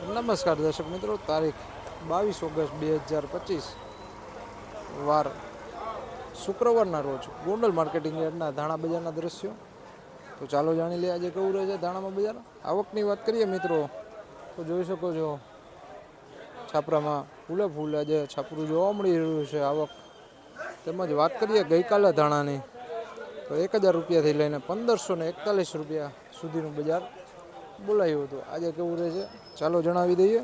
નમસ્કાર દર્શક મિત્રો, તારીખ બાવીસ ઓગસ્ટ બે હજાર પચીસ વાર શુક્રવારના રોજ ગોંડલ માર્કેટિંગ યાર્ડના ધાણા બજારના દ્રશ્યો. તો ચાલો જાણી લઈએ આજે કેવું રહે છે ધાણામાં બજાર. આવકની વાત કરીએ મિત્રો, તો જોઈ શકો છો છાપરામાં ફૂલે ફૂલ આજે છાપરું જોવા મળી રહ્યું છે આવક. તેમજ વાત કરીએ ગઈકાલે ધાણાની, તો એક હજાર રૂપિયાથી લઈને પંદરસો ને એકતાલીસ રૂપિયા સુધીનું બજાર બોલાયું હતું. આજે કેવું રહે છે? ચાલો જણાવી દઈએ.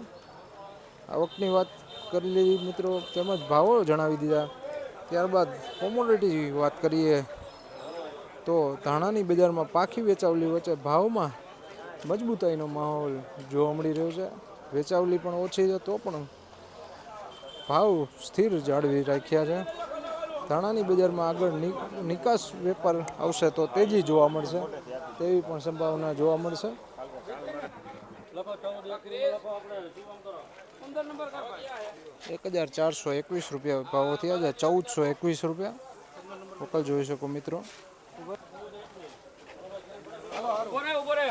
આવકની વાત કરી લીધી મિત્રો. તેમજ ભાવો જણાવી દીધા. ત્યારબાદ કોમોડિટી વાત કરીએ તો ધાણાની બજારમાં પાખી વેચાવલી વચ્ચે ભાવમાં મજબૂતાઈનો માહોલ જોવા મળી રહ્યો છે. વેચાવલી પણ ઓછી છે તો પણ ભાવ સ્થિર જાળવી રાખ્યા છે. ધાણાની બજારમાં આગળ નિકાસ વેપાર આવશે તો તેજી જોવા મળશે. તેવી પણ સંભાવના જોવા મળશે. એક હજાર ચારસો એકવીસ રૂપિયા ભાવો થયા છે ચૌદસો એકવીસ રૂપિયા મોકલ જોઈ શકો મિત્રો રે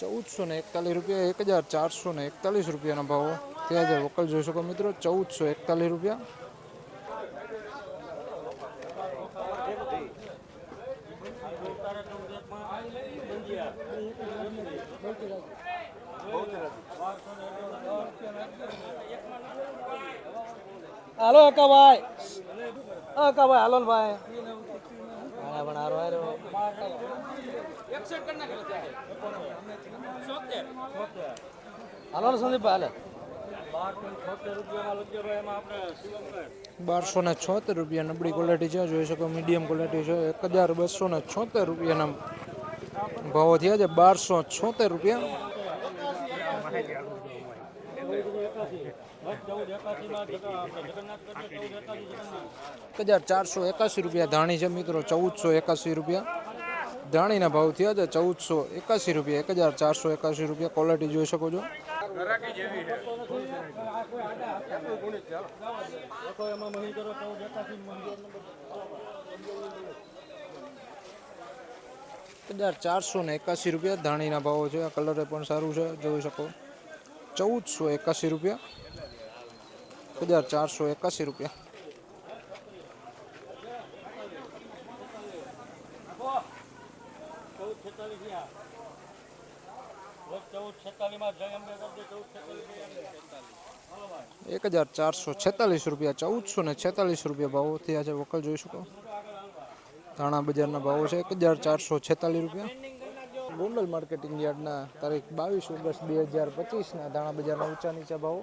ચૌદસો ને એકતાલીસ રૂપિયા એક હજાર ચારસો ને એકતાલીસ રૂપિયાના ભાવો થયા છે વકલ જોઈ શકો મિત્રો ચૌદસો એકતાલીસ રૂપિયા હાલો અકાભાઈ અકાભાઈ, હાલો ને ભાઈ. આના પણ આરો હારો હાલો ને સંદીપભાઈ, હાલે. બારસો ને છોતેર રૂપિયા નબળી ક્વોલિટી છે. જોઈ શકો મીડિયમ ક્વોલિટી છે. એક હજાર બસો ને છોતેર રૂપિયાના ભાવો થયા છે. બારસો છોતેર રૂપિયા. એક હજાર ચારસો એકાસી રૂપિયા ધાણી છે મિત્રો, ચૌદસો એકાસી રૂપિયા. ધાણીના ભાવ થયા છે ચૌદસો એકાસી રૂપિયા, એક હજાર ચારસો એકાસી રૂપિયા. ક્વોલિટી જોઈ શકો છો. હજાર ચારસો ને એકાસી રૂપિયા ધાણીના ભાવો છે. આ કલરે પણ સારું છે, જોઈ શકો. ચૌદસો એકાસી રૂપિયા. હજાર ચારસો એકાસી રૂપિયા એક હજાર ચારસો છેતાલીસ રૂપિયા ચૌદસો ને છેતાલીસ રૂપિયા ભાવો થયા છે વકલ જોઈ શકો। ધાણા બજારના ભાવો છે એક હજાર ચારસો છેતાલીસ રૂપિયા ગોંડલ માર્કેટિંગ યાર્ડના તારીખ બાવીસ ઓગસ્ટ બે હજાર પચીસના ધાણા બજારના ઊંચા નીચા ભાવો